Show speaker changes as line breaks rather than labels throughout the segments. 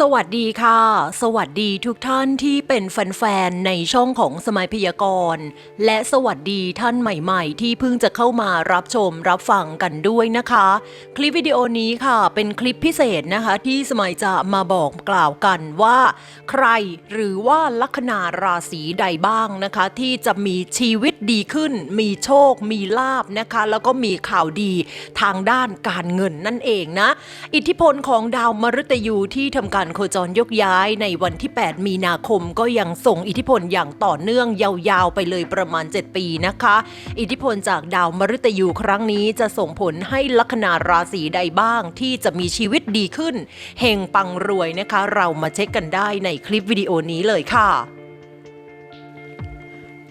สวัสดีค่ะ สวัสดีทุกท่านที่เป็นแฟนๆ ในช่องของสมัยพยากรณ์และสวัสดีท่านใหม่ๆ ที่เพิ่งจะเข้ามารับชมรับฟังกันด้วยนะคะ คลิปวิดีโอนี้ค่ะ เป็นคลิปพิเศษนะคะ ที่สมัยจะมาบอกกล่าวกันว่า ใครหรือว่าลัคนาราศีใดบ้างนะคะ ที่จะมีชีวิตดีขึ้น มีโชค มีลาบนะคะ แล้วก็มีข่าวดีทางด้านการเงินนั่นเองนะ อิทธิพลของดาวมฤตยูที่ทำการโคจรยกย้ายในวันที่ 8 มีนาคมก็ยังส่งอิทธิพลอย่างต่อเนื่องยาวๆ ไปเลยประมาณ 7 ปีนะคะ อิทธิพลจากดาวมฤตยูครั้งนี้จะส่งผลให้ลัคนาราศีใดบ้าง ที่จะมีชีวิตดีขึ้นเฮงปังรวยนะคะ เรามาเช็คกันได้ในคลิปวิดีโอนี้เลยค่ะ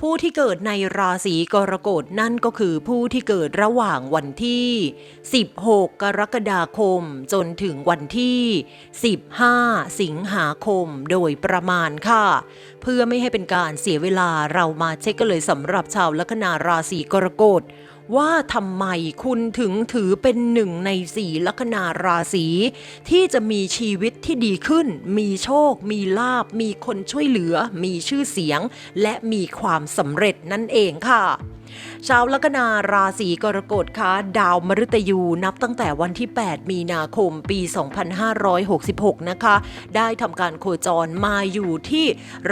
ผู้ที่เกิดในราศีกรกฎนั่นก็คือผู้ที่เกิดระหว่างวันที่ 16 กรกฎาคม จนถึงวันที่ 15 สิงหาคมโดยประมาณค่ะ เพื่อไม่ให้เป็นการเสียเวลาเรามาเช็คกันเลยสำหรับชาวลัคนาราศีกรกฎ ว่าทำไมคุณถึงถือเป็นหนึ่งในสี่ลัคนาราศีที่จะมีชีวิตที่ดีขึ้น มีโชค มีลาบ มีคนช่วยเหลือ มีชื่อเสียง และมีความสำเร็จนั่นเองค่ะชาวลัคนาราศีกรกฎคะดาวมฤตยูนับตั้งแต่วันที่ 8 มีนาคมปี 2566 นะคะ ได้ทำการโคจรมาอยู่ที่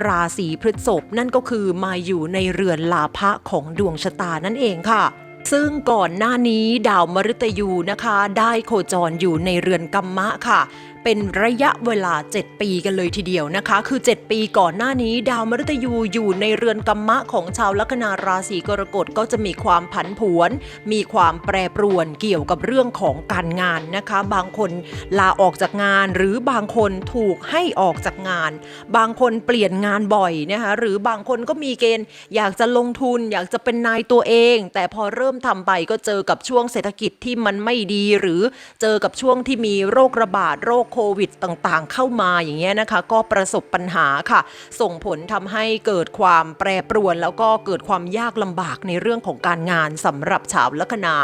ราศีพฤษภนั่นก็คือมาอยู่ในเรือนลาภะของดวงชะตานั่นเองค่ะ ซึ่งก่อนหน้านี้ดาวมฤตยูนะคะ ได้โคจรอยู่ในเรือนกัมมะค่ะ เป็นระยะเวลา 7 ปีกันเลยทีเดียวนะคะ คือ 7 ปีก่อนหน้านี้ดาวมฤตยูอยู่ในเรือนกัมมะของชาวลัคนาราศีกรกฎก็จะมีความผันผวน มีความแปรปรวนเกี่ยวกับเรื่องของการงานนะคะ บางคนลาออกจากงานหรือบางคนถูกให้ออกจากงาน บางคนเปลี่ยนงานบ่อยนะคะหรือบางคนก็มีเกณฑ์ อยากจะลงทุนอยากจะเป็นนายตัวเอง แต่พอเริ่มทำไปก็เจอกับช่วงเศรษฐกิจที่มันไม่ดีหรือเจอกับช่วงที่มีโรคระบาดโรคโควิดต่างๆ เข้ามาอย่างเงี้ยนะคะ ก็ประสบปัญหาค่ะ ส่งผลทำให้เกิดความแปรปรวน แล้วก็เกิดความยากลำบากในเรื่องของการงานสำหรับชาวลัคนา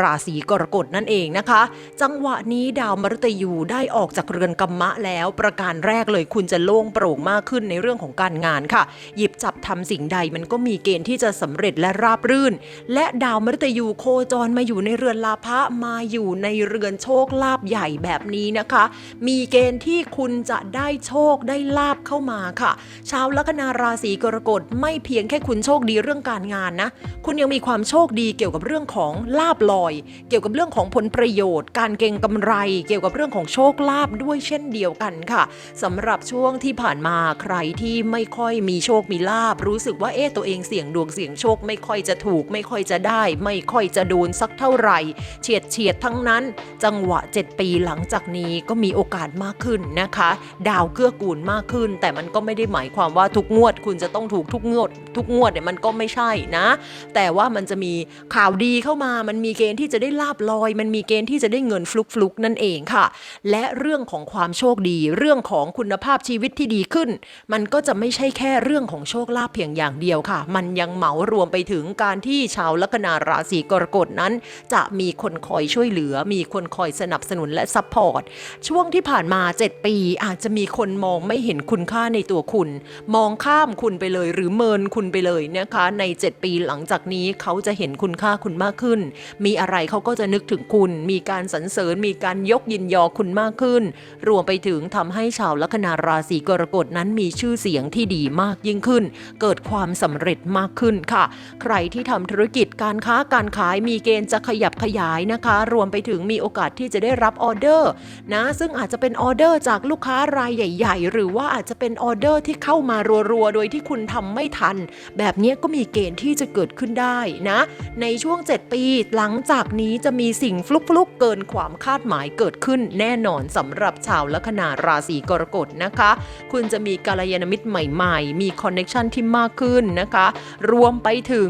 ราศีกรกฎนั่นเองนะคะ จังหวะนี้ดาวมฤตยูได้ออกจากเรือนกัมมะแล้วประการแรกเลยคุณจะโล่งโปร่งมากขึ้นในเรื่องของการงานค่ะ หยิบจับทำสิ่งใดมันก็มีเกณฑ์ที่จะสำเร็จและราบรื่น และดาวมฤตยูโคจรมาอยู่ในเรือนลาภะมาอยู่ในเรือนโชคลาภใหญ่แบบนี้นะคะมีเกณฑ์ที่คุณจะได้โชคได้ลาบเข้ามาค่ะ ชาวลัคนาราศีกรกฎไม่เพียงแค่คุณโชคดีเรื่องการงานนะ คุณยังมีความโชคดีเกี่ยวกับเรื่องของลาบลอย เกี่ยวกับเรื่องของผลประโยชน์ การเก็งกำไร เกี่ยวกับเรื่องของโชคลาบด้วยเช่นเดียวกันค่ะสำหรับช่วงที่ผ่านมาใครที่ไม่ค่อยมีโชคมีลาบ รู้สึกว่าเอ๊ะตัวเองเสี่ยงดวงเสี่ยงโชคไม่ค่อยจะถูก ไม่ค่อยจะได้ ไม่ค่อยจะโดนสักเท่าไหร่ เฉียดเฉียดทั้งนั้น จังหวะ 7 ปีหลังจากนี้ก็มีโอกาสมากขึ้นนะคะ ดาวเกื้อกูลมากขึ้น แต่มันก็ไม่ได้หมายความว่าทุกงวด คุณจะต้องถูกทุกงวด ทุกงวดเนี่ยมันก็ไม่ใช่นะ แต่ว่ามันจะมีข่าวดีเข้ามา มันมีเกณฑ์ที่จะได้ลาบลอย มันมีเกณฑ์ที่จะได้เงินฟลุกฟลุกๆนั่นเองค่ะ และเรื่องของความโชคดี เรื่องของคุณภาพชีวิตที่ดีขึ้น มันก็จะไม่ใช่แค่เรื่องของโชคลาภเพียงอย่างเดียวค่ะ มันยังเหมารวมไปถึงการที่ชาวลัคนาราศีกรกฎนั้น จะมีคนคอยช่วยเหลือ มีคนคอยสนับสนุนและซัพพอร์ตช่วงที่ที่ผ่านมา 7 ปีอาจจะมีคนมองไม่เห็นคุณค่าในตัวคุณ มองข้ามคุณไปเลยหรือเมินคุณไปเลยนะคะ ใน 7 ปีหลังจากนี้เขาจะเห็นคุณค่าคุณมากขึ้น มีอะไรเขาก็จะนึกถึงคุณ มีการสรรเสริญมีการยกยินยอคุณมากขึ้น รวมไปถึงทำให้ชาวลัคนาราศีกรกฎนั้นมีชื่อเสียงที่ดีมากยิ่งขึ้น เกิดความสำเร็จมากขึ้นค่ะ ใครที่ทำธุรกิจการค้าการขายมีเกณฑ์จะขยับขยายนะคะ รวมไปถึงมีโอกาสที่จะได้รับออเดอร์นะซึ่งอาจอาจจะเป็นออเดอร์จากลูกค้ารายใหญ่ ๆ หรือว่าอาจจะเป็นออเดอร์ที่เข้ามารัวๆ โดยที่คุณทำไม่ทัน แบบนี้ก็มีเกณฑ์ที่จะเกิดขึ้นได้นะ ในช่วง 7 ปีหลังจากนี้จะมีสิ่งฟลุกๆ เกินความคาดหมายเกิดขึ้นแน่นอนสำหรับชาวลัคนาราศีกรกฎนะคะ คุณจะมีกัลยาณมิตรใหม่ๆ มีคอนเน็ชันที่มากขึ้นนะคะ รวมไปถึง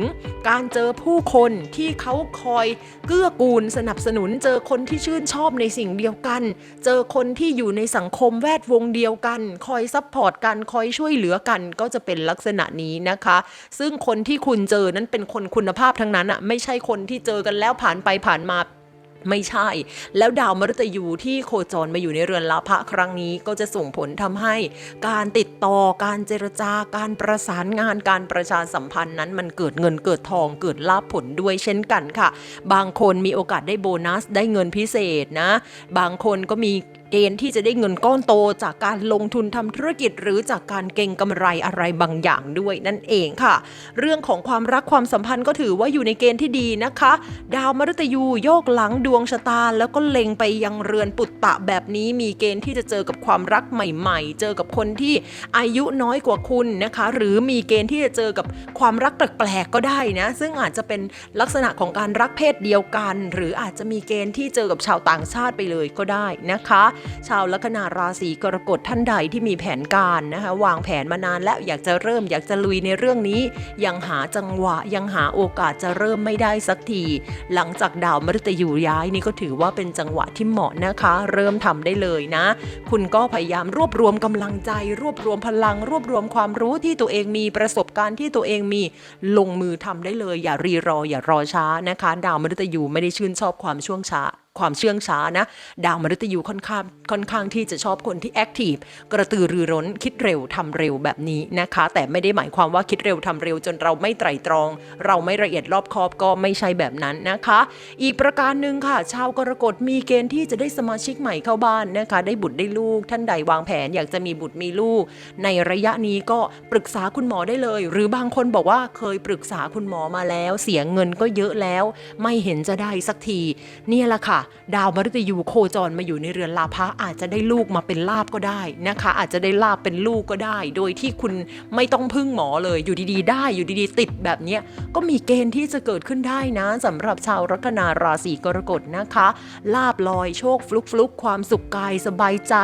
การเจอผู้คนที่เขาคอยเกื้อกูลสนับสนุน เจอคนที่ชื่นชอบในสิ่งเดียวกัน เจอคนที่อยู่ในสังคมแวดวงเดียวกัน คอยซัพพอร์ตกันคอยช่วยเหลือกันก็จะเป็นลักษณะนี้นะคะ ซึ่งคนที่คุณเจอนั้นเป็นคนคุณภาพทั้งนั้นอะไม่ใช่คนที่เจอกันแล้วผ่านไปผ่านมาไม่ใช่ แล้วดาวมฤตยูที่โคจรมาอยู่ในเรือนลาภะครั้งนี้ก็จะส่งผลทำให้การติดต่อการเจรจาการประสานงานการประชาสัมพันธ์นั้นมันเกิดเงินเกิดทองเกิดลาภผลด้วยเช่นกันค่ะ บางคนมีโอกาสได้โบนัสได้เงินพิเศษนะ บางคนก็มีเกณฑ์ที่จะได้เงินก้อนโตจากการลงทุนทำธุรกิจ หรือจากการเก็งกำไรอะไรบางอย่างด้วยนั่นเองค่ะ เรื่องของความรักความสัมพันธ์ก็ถือว่าอยู่ในเกณฑ์ที่ดีนะคะ ดาวมฤตยูโยกหลังดวงชะตา แล้วก็เล็งไปยังเรือนปุตตะแบบนี้มีเกณฑ์ที่จะเจอกับความรักใหม่ ๆ เจอกับคนที่อายุน้อยกว่าคุณนะคะ หรือมีเกณฑ์ที่จะเจอกับความรักแปลกๆก็ได้นะ ซึ่งอาจจะเป็นลักษณะของการรักเพศเดียวกัน หรืออาจจะมีเกณฑ์ที่เจอกับชาวต่างชาติไปเลยก็ได้นะคะชาวลัคนาราศีกรกฎท่านใดที่มีแผนการนะคะวางแผนมานานแล้วอยากจะเริ่มอยากจะลุยในเรื่องนี้ ยังหาจังหวะยังหาโอกาสจะเริ่มไม่ได้สักที หลังจากดาวมฤตยูย้ายนี่ก็ถือว่าเป็นจังหวะที่เหมาะนะคะ เริ่มทำได้เลยนะ คุณก็พยายามรวบรวมกำลังใจ รวบรวมพลัง รวบรวมความรู้ที่ตัวเองมีประสบการณ์ที่ตัวเองมีลงมือทำได้เลย อย่ารีรออย่ารอช้านะคะ ดาวมฤตยูไม่ได้ชื่นชอบความช่วงช้า ความเชื่องช้านะ ดาวมฤตยูค่อนข้างค่อนข้างที่จะชอบคนที่แอคทีฟกระตือรือร้นคิดเร็วทำเร็วแบบนี้นะคะ แต่ไม่ได้หมายความว่าคิดเร็วทำเร็วจนเราไม่ไตรตรอง เราไม่ละเอียดรอบคอบก็ไม่ใช่แบบนั้นนะคะ อีกประการหนึ่งค่ะ ชาวกรกฎมีเกณฑ์ที่จะได้สมาชิกใหม่เข้าบ้านนะคะ ได้บุตรได้ลูก ท่านใดวางแผนอยากจะมีบุตรมีลูก ในระยะนี้ก็ปรึกษาคุณหมอได้เลย หรือบางคนบอกว่าเคยปรึกษาคุณหมอมาแล้ว เสียเงินก็เยอะแล้ว ไม่เห็นจะได้สักที เนี่ยแหละค่ะดาวมฤตยูโคจรมาอยู่ในเรือนลาภะอาจจะได้ลูกมาเป็นลาบก็ได้นะคะ อาจจะได้ลาบเป็นลูกก็ได้ โดยที่คุณไม่ต้องพึ่งหมอเลยอยู่ดีๆ ได้อยู่ดีๆ ติดแบบเนี้ยก็มีเกณฑ์ที่จะเกิดขึ้นได้นะสำหรับชาวลัคนาราศีกรกฎนะคะ ลาบลอยโชคฟลุกฟลุกความสุขกายสบายใจ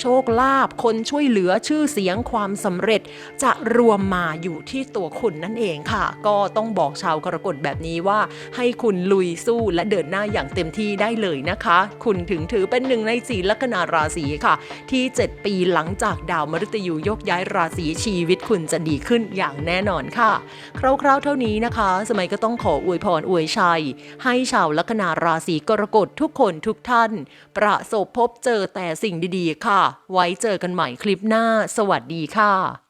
โชคลาภคนช่วยเหลือชื่อเสียงความสำเร็จ จะรวมมาอยู่ที่ตัวคุณนั่นเองค่ะ ก็ต้องบอกชาวกรกฎแบบนี้ว่า ให้คุณลุยสู้และเดินหน้าอย่างเต็มที่ได้เลเลยนะคะ คุณถึงถือเป็นหนึ่งในสีลัคนาราศีค่ะ ที่ 7 ปีหลังจากดาวมฤตยูยกย้ายราศีชีวิตคุณจะดีขึ้นอย่างแน่นอนค่ะ คร่าวๆเท่านี้นะคะ สมัยก็ต้องขออวยพรอวยชัย ให้ชาวลัคนาราศีกรกฎทุกคนทุกท่าน ประสบพบเจอแต่สิ่งดีๆ ค่ะ ไว้เจอกันใหม่คลิปหน้า สวัสดีค่ะ